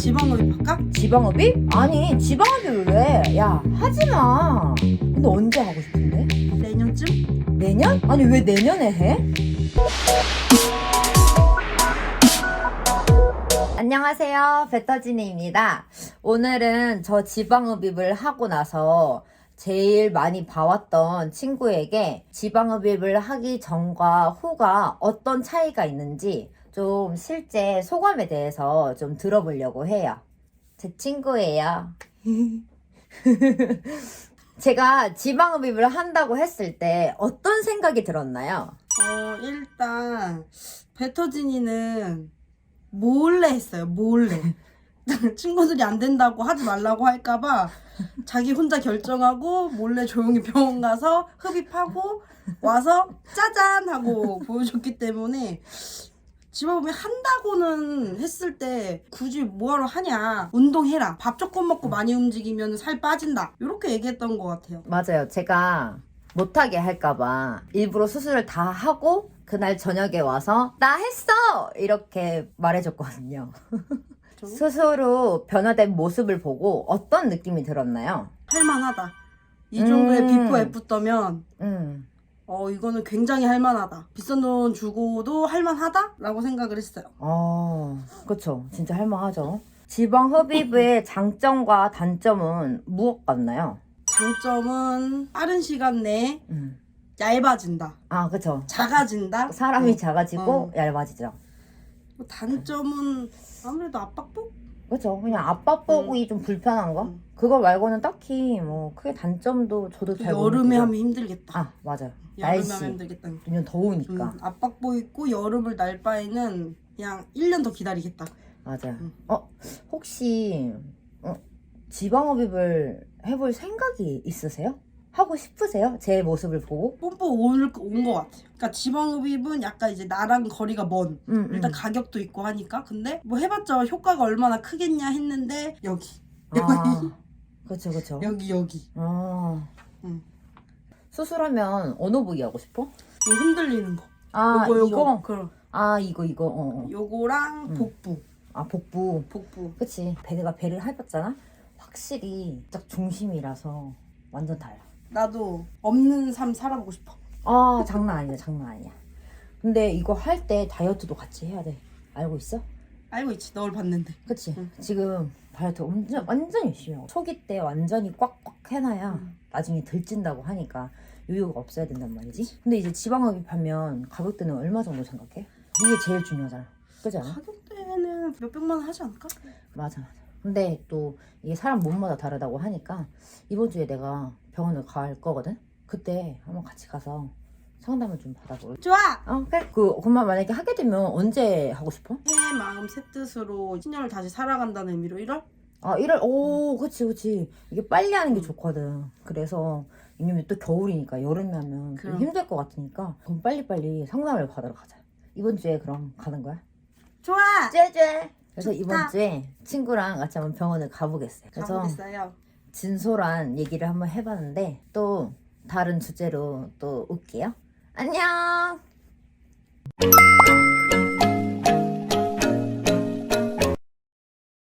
지방흡입 할까? 지방흡입? 아니 지방흡입을 왜? 야 하지마 근데 언제 하고 싶은데? 내년쯤? 내년? 아니 왜 내년에 해? 안녕하세요 배터진이입니다 오늘은 저 지방흡입을 하고 나서 제일 많이 봐왔던 친구에게 지방흡입을 하기 전과 후가 어떤 차이가 있는지 좀 실제 소감에 대해서 좀 들어보려고 해요. 제 친구예요. 제가 지방흡입을 한다고 했을 때 어떤 생각이 들었나요? 어 일단 배터진이는 몰래 했어요 몰래. 친구들이 안 된다고 하지 말라고 할까봐 자기 혼자 결정하고 몰래 조용히 병원 가서 흡입하고 와서 짜잔 하고 보여줬기 때문에 집어보면 한다고는 했을 때 굳이 뭐하러 하냐 운동해라 밥 조금 먹고 많이 움직이면 살 빠진다 이렇게 얘기했던 것 같아요 맞아요. 제가 못하게 할까봐 일부러 수술을 다 하고 그날 저녁에 와서 나 했어! 이렇게 말해줬거든요. 후 변화된 모습을 보고 어떤 느낌이 들었나요? 할만하다 이 정도의 음. 비포 애프 떠면 음, 어 이거는 굉장히 할만하다 비싼 돈 주고도 할만하다라고 생각을 했어요 어, 그쵸. 진짜 할만하죠. 지방 흡입의 장점과 단점은 무엇 같나요? 장점은 빠른 시간 내에 음. 얇아진다 아, 그쵸. 작아진다 사람이 어. 작아지고 어. 얇아지죠. 뭐 단점은 아무래도 압박복? 그렇죠. 그냥 앞밥보기 좀 불편한 거. 음. 그거 말고는 딱히 뭐 크게 단점도 저도 또잘 여름에 모르겠어요. 하면 힘들겠다 아 맞아요. 여름에 날씨 하면 힘들겠다 왜냐면 더우니까 음, 압박복 입고 여름을 날 바에는 그냥 1년 더 기다리겠다 맞아요. 음. 어 혹시 어, 지방흡입을 해볼 생각이 있으세요? 하고 싶으세요? 제 모습을 보고? 뽐뿌 온것 같아요 그러니까 지방흡입은 약간 이제 나랑 거리가 먼 음, 음. 일단 가격도 있고 하니까 근데 뭐 해봤자 효과가 얼마나 크겠냐 했는데 여기 아 그렇죠 그렇죠. 여기 여기. 아 음. 수술하면 어느 부위 하고 싶어? 요 흔들리는 거. 아 요거 이거? 요거? 그럼. 아 이거 이거. 어, 어. 요거랑 음. 복부. 아 복부. 복부. 그치. 배가 배를 해봤잖아? 확실히 딱 중심이라서 완전 달라. 나도 없는 삶 살아보고 싶어. 아 장난 아니야 장난 아니야. 근데 이거 할 때 다이어트도 같이 해야 돼. 알고 있어? 알고 있지 널 봤는데 그치 응. 지금 다이어트 완전 완전 열심히 하고 초기 때 완전히 꽉꽉 해놔야 음. 나중에 들찐다고 하니까 요요가 없어야 된단 말이지 근데 이제 지방흡입하면 가격대는 얼마 정도 생각해? 이게 제일 중요하잖아 그지 않아? 가격대는 몇 백만 원 하지 않을까? 맞아 맞아 근데 또 이게 사람 몸마다 다르다고 하니까 이번 주에 내가 병원을 갈 거거든 그때 한번 같이 가서 상담을 좀 받아볼 좋아! 어 그래 그 그만 만약에 하게 되면 언제 하고 싶어? 새 마음 새 뜻으로 신년을 다시 살아간다는 의미로 1월? 아 1월 오 그치 그치 이게 빨리 하는 게 음. 좋거든 그래서 왜냐면 또 겨울이니까 여름에 하면 좀 그럼. 힘들 것 같으니까 그럼 빨리빨리 상담을 받으러 가자 이번 주에 그럼 가는 거야? 좋아! 쟤쟤 그래서 좋다. 이번 주에 친구랑 같이 한번 병원을 가보겠어요 그래서 가보겠어요 진솔한 얘기를 한번 해봤는데 또 다른 주제로 또 올게요. 안녕.